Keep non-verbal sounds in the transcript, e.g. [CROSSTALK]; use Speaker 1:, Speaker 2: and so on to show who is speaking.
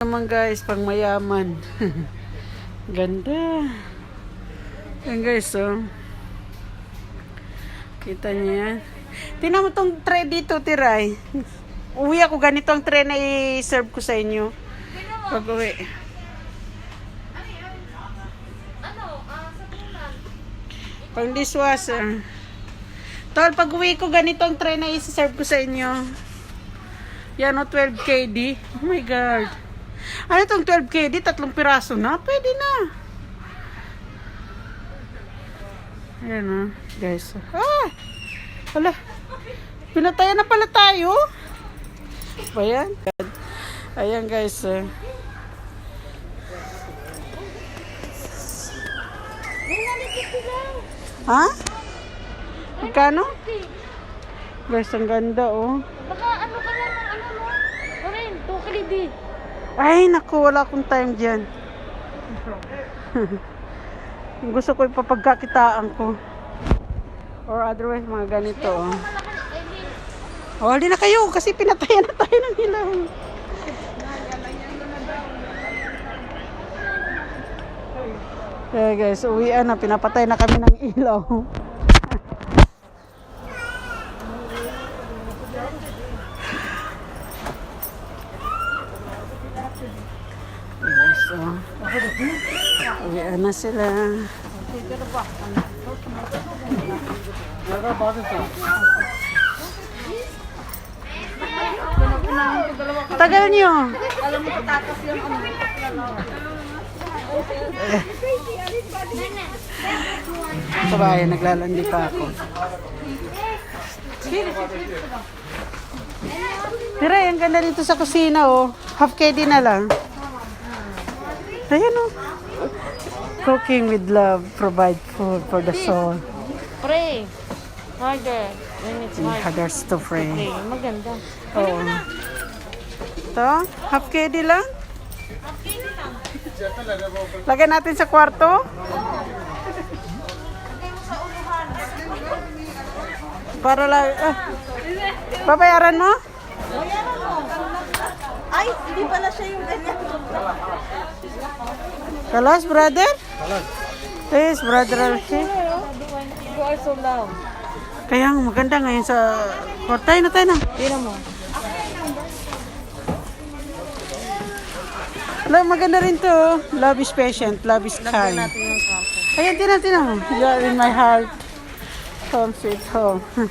Speaker 1: naman guys, pang mayaman. [LAUGHS] Ganda. Yan guys, oh. Kita niyo yan. Tingnan mo tong tray dito, Tiray. Uwi ako ganito ang tray na i-serve ko sa inyo. Pag uwi. Pang dishwasher. Tol, pag uwi ko ganito ang tray na i-serve ko sa inyo. Yan o, 12 KD. Oh my God. Ano itong 12 KD? Tatlong piraso na? Pwede na. Ayan o, guys. Ah! Wala. Pinatayan na pala tayo. Ba yan? Ayan guys. eh. Ha? Magkano? Guys, ang ganda oh.
Speaker 2: Baka ano ka lang ng ano mo? Oren, tukili
Speaker 1: Ay, naku, wala akong time dyan. [LAUGHS] Gusto ko ipapagkakitaan ko. Or otherwise, mga ganito. oh. Oh, di na kayo kasi pinatayan na tayo ng ilaw. Kaya guys, uwian na. Pinapatay na kami ng ilaw. So, uwian na sila. Tagal nyo.
Speaker 2: Alam mo tatatas yung ano.
Speaker 1: Sabay, naglalandi pa ako. Pero ang ganda dito sa kusina, oh. Half KD na lang. Ayan, oh. Cooking with love, provide food for the soul.
Speaker 2: Pre, harder. When it's hard.
Speaker 1: others to pray.
Speaker 2: maganda.
Speaker 1: Oo. Ito, half KD lang. Lagyan natin sa kwarto. Para lang, ah. babayaran mo?
Speaker 2: Ay, hindi pala siya yung ganyan.
Speaker 1: Kalas, brother? Yes, brother Alfie.
Speaker 2: You are so loud.
Speaker 1: Kaya maganda ngayon sa kwarto. Tayo na, tayo na.
Speaker 2: Tingnan mo.
Speaker 1: Alam, maganda rin to. oh. Love is patient, love is kind. Ayan, tinan, tinan mo. You are in my heart. Home sweet home. [LAUGHS]